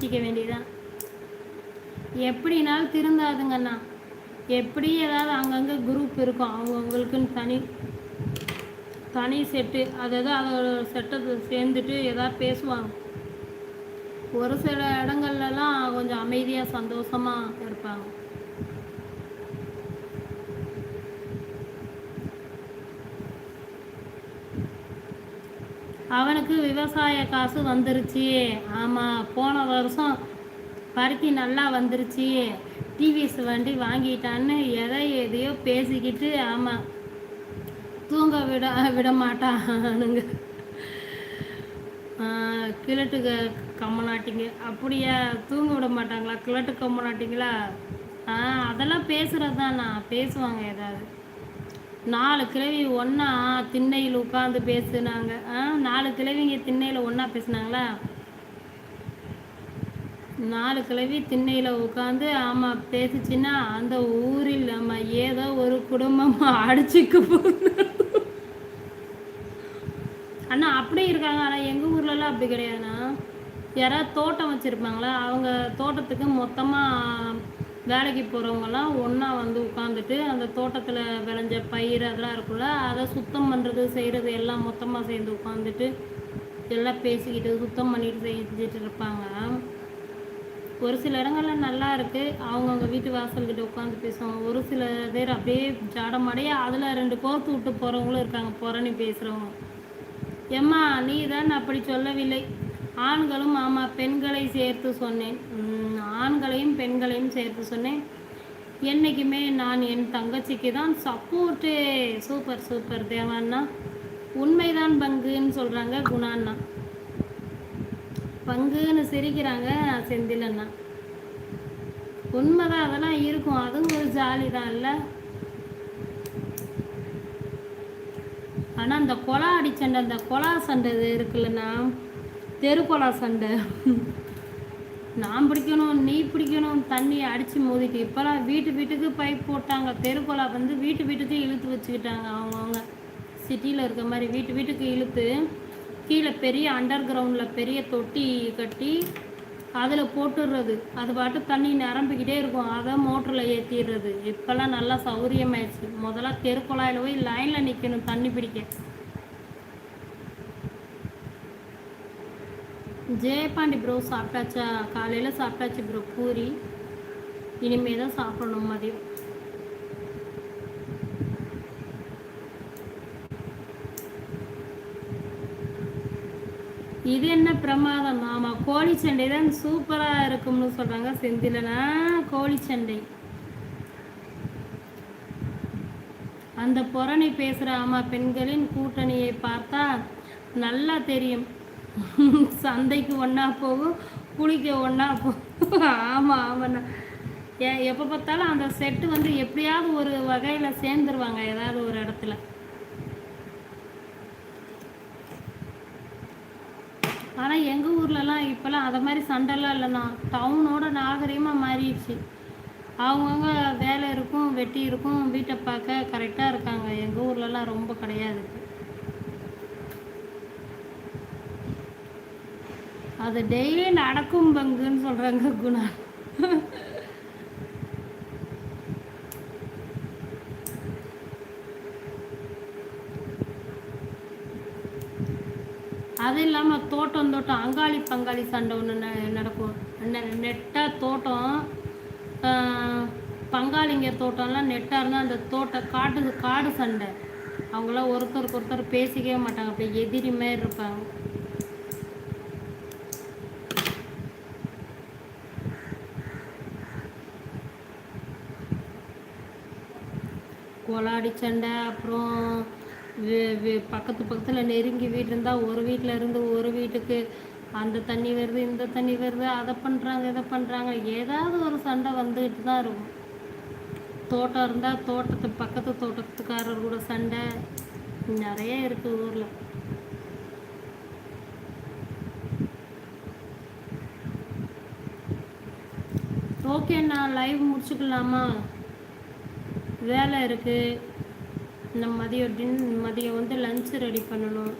சிக்க வேண்டியதான் எப்படினாலும் திருந்தாதுங்கண்ணா எப்படி ஏதாவது அங்கங்கே குரூப் இருக்கும் அவங்கவுங்களுக்குன்னு தனி தனி செட்டு அதாவது அதோட செட்டை சேர்ந்துட்டு ஏதாவது பேசுவாங்க. ஒரு சில இடங்கள்லலாம் கொஞ்சம் அமைதியாக சந்தோஷமாக இருப்பாங்க. அவனுக்கு விவசாய காசு வந்துருச்சு. ஆமாம் போன வருஷம் பருத்தி நல்லா வந்துருச்சு. டிவிஎஸ் வண்டி வாங்கிட்டான்னு எதை எதையோ பேசிக்கிட்டு ஆமாம் தூங்க விட விட மாட்டானுங்க. கிழட்டுக்கு கம்மநாட்டிங்க அப்படியா தூங்க விட மாட்டாங்களா? கிழட்டு கம்மநாட்டிங்களா ஆ அதெல்லாம் பேசுகிறது தான் நான் பேசுவாங்க ஏதாவது. நாலு கிழவி ஒன்றா திண்ணையில் உட்காந்து பேசுனாங்க. ஆ நாலு கிழவிங்க திண்ணையில் ஒன்றா பேசுனாங்களா? நாலு கிழவி திண்ணையில் உட்காந்து ஆமாம் பேசிச்சுன்னா அந்த ஊரில் நம்ம ஏதோ ஒரு குடும்பம் அடிச்சுக்க போகுது. அண்ணா அப்படி இருக்காங்க. ஆனால் எங்கள் ஊர்லலாம் அப்படி கிடையாதுண்ணா. யாராவது தோட்டம் வச்சுருப்பாங்களா? அவங்க தோட்டத்துக்கு மொத்தமாக வேலைக்கு போகிறவங்கலாம் ஒன்றா வந்து உட்காந்துட்டு அந்த தோட்டத்தில் விளைஞ்ச பயிர் அதெல்லாம் இருக்குல்ல அதை சுத்தம் பண்ணுறது செய்கிறது எல்லாம் மொத்தமாக சேர்ந்து உட்காந்துட்டு எல்லாம் பேசிக்கிட்டு சுத்தம் பண்ணிட்டு செஞ்சுட்டு இருப்பாங்க. ஒரு சில இடங்கள்ல நல்லா இருக்குது அவங்கவுங்க வீட்டு வாசல்கிட்ட உட்காந்து பேசுவாங்க. ஒரு சில பேர் அப்படியே ஜாடமாடையே அதில் ரெண்டு கோர்த்து விட்டு போகிறவங்களும் இருக்காங்க. புறணி பேசுகிறவங்க எம்மா நீ தான் அப்படி சொல்லவில்லை. ஆண்களும் ஆமாம் பெண்களை சேர்த்து சொன்னேன். ஆண்களையும் பெண்களையும் சேர்த்து சொன்னேன். என்றைக்குமே நான் என் தங்கச்சிக்கு தான் சப்போர்ட்டு. சூப்பர் சூப்பர் தேவான்னா உண்மைதான் பங்குன்னு சொல்கிறாங்க குணாண்ணா. பங்குன்னு சிரிக்கிறாங்க செந்திலண்ணா. உண்மைதான் அதெல்லாம் இருக்கும். அதுவும் ஒரு ஜாலி தான் இல்லை? ஆனால் அந்த கொலா அடிச்சண்டை அந்த கொலா சண்டை இருக்குல்லண்ணா. தெருக்கோலா சண்டை. நான் பிடிக்கணும் நீ பிடிக்கணும் தண்ணியை அடித்து மோதிட்டு. இப்போலாம் வீட்டு வீட்டுக்கு பைப் போட்டாங்க. தெருக்கோலா வந்து வீட்டு வீட்டுக்கு இழுத்து வச்சுக்கிட்டாங்க அவங்கவுங்க. சிட்டியில் இருக்க மாதிரி வீட்டு வீட்டுக்கு இழுத்து கீழே பெரிய அண்டர் கிரவுண்டில் பெரிய தொட்டி கட்டி அதில் போட்டுடுறது அது பாட்டு தண்ணி நிரம்பிக்கிட்டே இருக்கும். அதை மோட்டரில் ஏற்றிடுறது இப்போல்லாம் நல்லா சௌரியமாயிடுச்சு முதல்ல தெருக்குழாயில் போய் லைனில் நிற்கணும் தண்ணி பிடிக்க. ஜெயபாண்டி ப்ரோ சாப்பிட்டாச்சா? காலையில் சாப்பிட்டாச்சு ப்ரோ பூரி. இனிமே தான் சாப்பிடணும் மதியம். இது என்ன பிரமாதம் ஆமாம் கோழி சண்டை தான் சூப்பராக இருக்கும்னு சொல்கிறாங்க செந்திலனா கோழி சண்டை. அந்த புறணி பேசுகிற ஆமாம் பெண்களின் கூட்டணியை பார்த்தா நல்லா தெரியும். சந்தைக்கு ஒன்றா போகும் குளிக்க ஒன்றா போகும். ஆமாம் ஆமாண்ணா. ஏ எப்போ பார்த்தாலும் அந்த செட்டு வந்து எப்படியாவது ஒரு வகையில் சேர்ந்துருவாங்க ஏதாவது ஒரு இடத்துல. ஆனால் எங்கள் ஊர்லலாம் இப்போல்லாம் அதை மாதிரி சண்டைலாம் இல்லைண்ணா. டவுனோட நாகரீகமாக மாறிடுச்சு. அவங்கவுங்க வேலை இருக்கும் வெட்டி இருக்கும் வீட்டை பார்க்க கரெக்டாக இருக்காங்க. எங்கள் ஊர்லலாம் ரொம்ப கிடையாது. அது டெய்லி நடக்கும் பங்குன்னு சொல்கிறாங்க குணா. அது இல்லாமல் தோட்டம் தோட்டம் அங்காளி பங்காளி சண்டை ஒன்று நடக்கும். நெட்டாக தோட்டம் பங்காளிங்க தோட்டம்லாம் நெட்டாக இருந்தால் அந்த தோட்டம் காட்டு காடு சண்டை. அவங்களாம் ஒருத்தருக்கு ஒருத்தர் பேசிக்கவே மாட்டாங்க அப்படியே எதிரி மாதிரி இருப்பாங்க. கோலாடி சண்டை அப்புறம் பக்கத்து பக்கத்தில் நெருங்கி வீடு இருந்தால் ஒரு வீட்டில் இருந்து ஒரு வீட்டுக்கு. அந்த தண்ணி வருது இந்த தண்ணி வருது அதை பண்ணுறாங்க இதை பண்ணுறாங்க ஏதாவது ஒரு சண்டை வந்துக்கிட்டு தான் இருக்கும். தோட்டம் இருந்தால் தோட்டத்து பக்கத்து தோட்டத்துக்காரர் கூட சண்டை நிறைய இருக்குது ஊரில். ஓகேண்ணா லைவ் முடிச்சுக்கலாமா? வேலை இருக்குது இந்த மதியம் டின் மதியம் வந்து லஞ்ச் ரெடி பண்ணணும்.